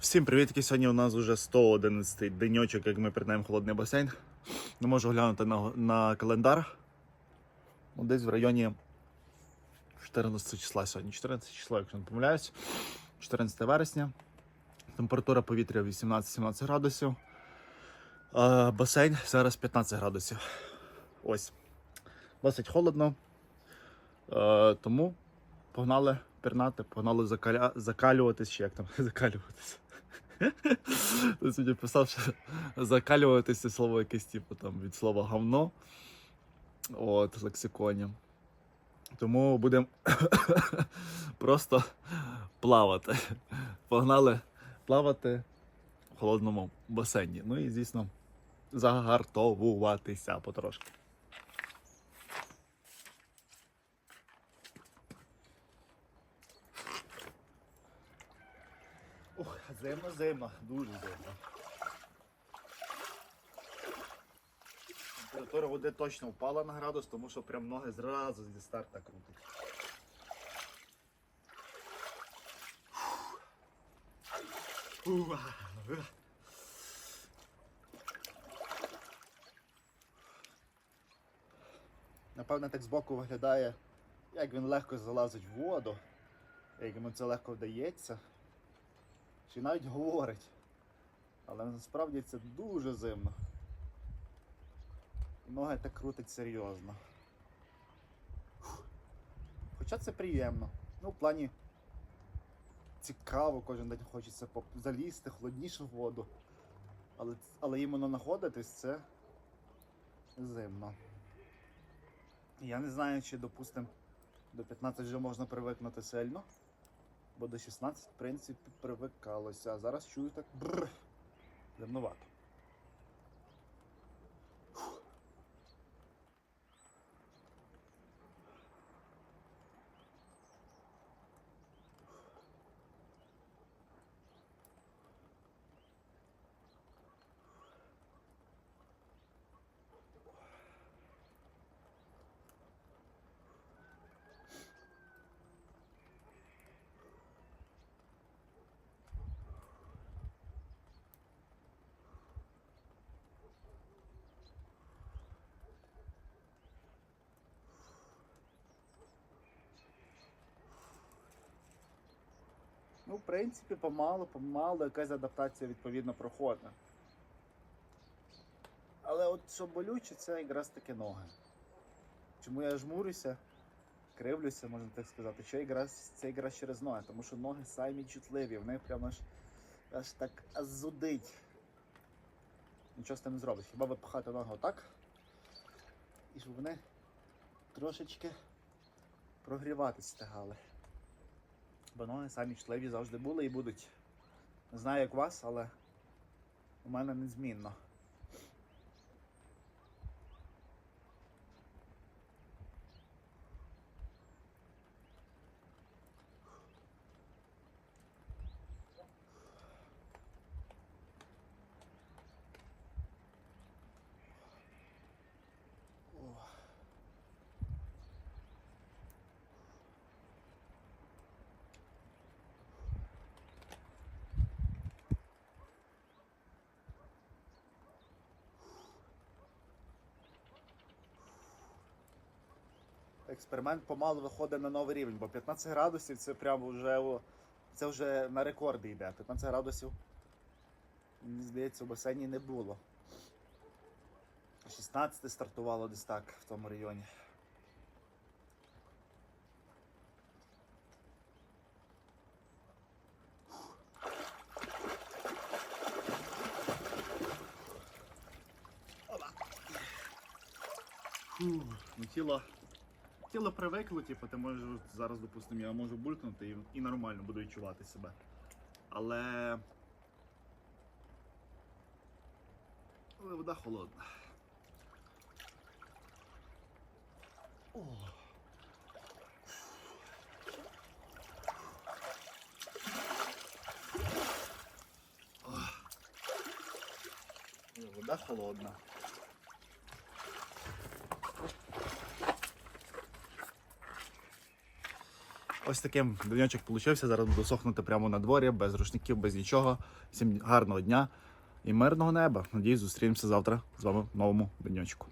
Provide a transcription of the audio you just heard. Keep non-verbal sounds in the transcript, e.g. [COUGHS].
Всім привіт! Сьогодні у нас вже 111 деньочок, як ми придаємо холодний басейн. Не можу глянути на, на календар. Ну, Десь в районі 14 числа сьогодні. 14 число, якщо не помиляюсь. 14 вересня. Температура повітря 18-17 градусів. А басейн зараз 15 градусів. Ось. Досить холодно. Тому погнали пірнати, погнали закаля... закалюватись, чи як там [LAUGHS] закалюватись. [LAUGHS] Ти сьогодні писав, що закалюватись це слово якесь, типу, там, від слова говно. От, лексиконі. Тому будемо [COUGHS] просто плавати. Погнали плавати в холодному басейні. Ну і, звісно, загартовуватися потрошки. Ох, зимно, зимно, дуже зимно. Температура води точно впала на градус, тому що прям ноги зразу зі старта крутить. Напевно, так збоку виглядає, як він легко залазить в воду, як йому це легко вдається чи навіть говорить. Але насправді це дуже зимно. Ноги так крутить серйозно. Фух. Хоча це приємно. Ну, в плані цікаво, кожен день хочеться залізти, холодніше в воду. Але, але іменно знаходитись це зимно. Я не знаю, чи, допустим, до 15 вже можна привикнути сильно. Бо до 16, в принципі, привикалося. А зараз чую так бррр. Зимновато. Ну, в принципі, помалу, помалу якась адаптація відповідно проходить. Але от що болюче, це якраз таки ноги. Чому я жмурюся, кривлюся, можна так сказати, що якраз це якраз через ноги, тому що ноги самі чутливі, в них прямо аж, аж так зудить. Нічого з тим не зробиш. Хіба випихати ноги отак, і щоб вони трошечки прогріватися стигали. Бо самі чутливі завжди були і будуть. Не знаю, як у вас, але у мене незмінно. Експеримент помалу виходить на новий рівень, бо 15 градусів це прямо вже це вже на рекорди йде. 15 градусів, мені здається, у басейні не було. 16 стартувало десь так в тому районі. Ну тіло, тіло привикло, типу, ти можеш зараз, допустимо, я можу булькнути і, і нормально буду відчувати себе. Але. Але вода холодна. О. Вода холодна. Ось таким денечок получився. Зараз буду сохнути прямо на дворі, без рушників, без нічого. Всім гарного дня і мирного неба. Надіюсь, зустрінемося завтра з вами в новому денечку.